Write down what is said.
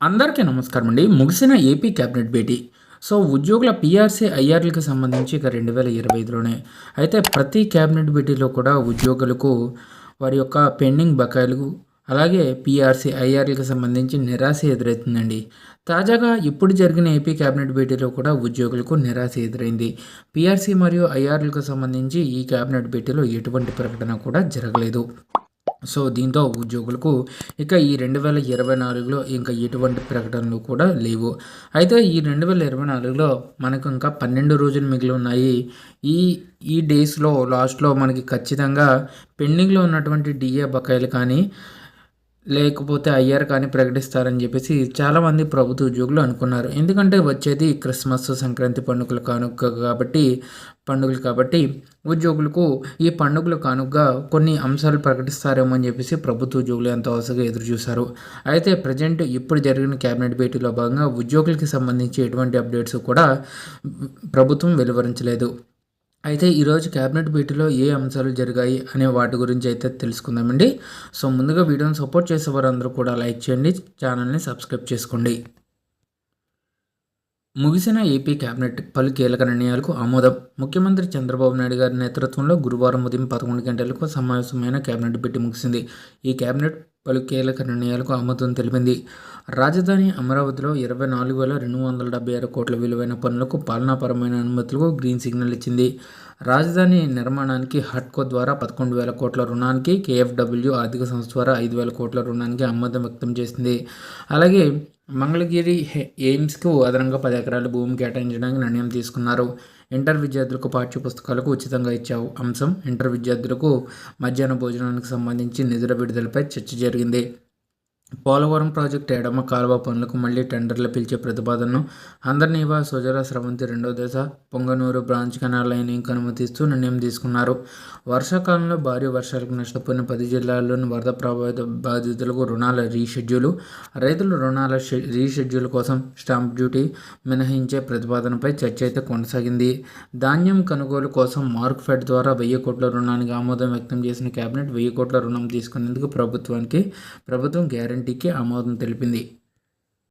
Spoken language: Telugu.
అందరికీ నమస్కారం అండి. ముగిసిన ఏపీ క్యాబినెట్ భేటీ. సో ఉద్యోగుల పీఆర్సీ ఐఆర్లకు సంబంధించి ఇక రెండు వేల ఇరవై ఐదులోనే అయితే ప్రతి క్యాబినెట్ భేటీలో కూడా ఉద్యోగులకు వారి యొక్క పెండింగ్ బకాయిలు అలాగే పీఆర్సీ ఐఆర్లకు సంబంధించి నిరాశ ఎదురవుతుందండి తాజాగా ఇప్పుడు జరిగిన ఏపీ క్యాబినెట్ భేటీలో కూడా ఉద్యోగులకు నిరాశ ఎదురైంది. పీఆర్సీ మరియు ఐఆర్లకు సంబంధించి ఈ క్యాబినెట్ భేటీలో ఎటువంటి ప్రకటన కూడా జరగలేదు. సో దీంతో ఉద్యోగులకు ఇక ఈ రెండు వేల ఇరవై నాలుగులో ఇంకా ఎటువంటి ప్రకటనలు కూడా లేవు. అయితే ఈ రెండు వేల ఇరవై నాలుగులో మనకు ఇంకా పన్నెండు రోజులు మిగిలి ఉన్నాయి. ఈ ఈ డేస్లో లాస్ట్లో మనకి ఖచ్చితంగా పెండింగ్లో ఉన్నటువంటి డిఏ బకాయిలు కానీ లేకపోతే అయ్యారు కానీ ప్రకటిస్తారని చెప్పేసి చాలామంది ప్రభుత్వ ఉద్యోగులు అనుకున్నారు. ఎందుకంటే వచ్చేది క్రిస్మస్ సంక్రాంతి పండుగలు కానుక కాబట్టి పండుగలు కాబట్టి ఉద్యోగులకు ఈ పండుగలు కానుకగా కొన్ని అంశాలు ప్రకటిస్తారేమో అని చెప్పేసి ప్రభుత్వ ఉద్యోగులు ఎంతో ఆశగా ఎదురుచూశారు. అయితే ప్రజెంట్ ఇప్పుడు జరిగిన కేబినెట్ భేటీలో భాగంగా ఉద్యోగులకి సంబంధించి ఎటువంటి అప్డేట్స్ కూడా ప్రభుత్వం వెలువరించలేదు. అయితే ఈరోజు క్యాబినెట్ భేటీలో ఏ అంశాలు జరిగాయి అనే వాటి గురించి అయితే తెలుసుకుందామండి. సో ముందుగా వీడియోని సపోర్ట్ చేసే వారందరూ కూడా లైక్ చేయండి ఛానల్ని సబ్స్క్రైబ్ చేసుకోండి. ముగిసిన ఏపీ కేబినెట్ పలు కీలక నిర్ణయాలకు ఆమోదం. ముఖ్యమంత్రి చంద్రబాబు నాయుడు గారి నేతృత్వంలో గురువారం ఉదయం పదకొండు గంటలకు సమావేశమైన కేబినెట్ భేటీ ముగిసింది. ఈ కేబినెట్ పలు కీలక నిర్ణయాలకు ఆమోదం తెలిపింది. రాజధాని అమరావతిలో ఇరవై నాలుగు వేల రెండు వందల డెబ్బై ఆరు కోట్ల విలువైన పనులకు పాలనాపరమైన అనుమతులకు గ్రీన్ సిగ్నల్ ఇచ్చింది. రాజధాని నిర్మాణానికి హట్కో ద్వారా పదకొండు వేల కోట్ల రుణానికి కేఎఫ్డబ్ల్యూ ఆర్థిక సంస్థ ద్వారా ఐదు వేల కోట్ల రుణానికి ఆమోదం వ్యక్తం చేసింది. అలాగే మంగళగిరి ఎయిమ్స్కు అదనంగా పది ఎకరాల భూమి కేటాయించడానికి నిర్ణయం తీసుకున్నారు. ఇంటర్ విద్యార్థులకు పాఠ్య పుస్తకాలకు ఉచితంగా ఇచ్చే అంశం. ఇంటర్ విద్యార్థులకు మధ్యాహ్న భోజనానికి సంబంధించి నిధుల విడుదలపై చర్చ జరిగింది. పోలవరం ప్రాజెక్టు ఎడమ కాలువ పనులకు మళ్ళీ టెండర్లు పిలిచే ప్రతిపాదనను అందర్నీవా సుజల స్రవంతి రెండో దశ పొంగనూరు బ్రాంచ్ కెనాల్ లైనింగ్ అనుమతిస్తూ నిర్ణయం తీసుకున్నారు. వర్షాకాలంలో భారీ వర్షాలకు నష్టపోయిన పది జిల్లాల్లోని వరద ప్రభావిత బాధితులకు రుణాల రీషెడ్యూల్ రైతుల రుణాల రీషెడ్యూల్ కోసం స్టాంప్ డ్యూటీ మినహాయించే ప్రతిపాదనపై చర్చ అయితే కొనసాగింది. ధాన్యం కొనుగోలు కోసం మార్క్ ఫెడ్ ద్వారా వెయ్యి కోట్ల రుణానికి ఆమోదం వ్యక్తం చేసిన కేబినెట్ వెయ్యి కోట్ల రుణం తీసుకునేందుకు ప్రభుత్వానికి ప్రభుత్వం గ్యారెంటీ గ్యారంటీకి ఆమోదం తెలిపింది.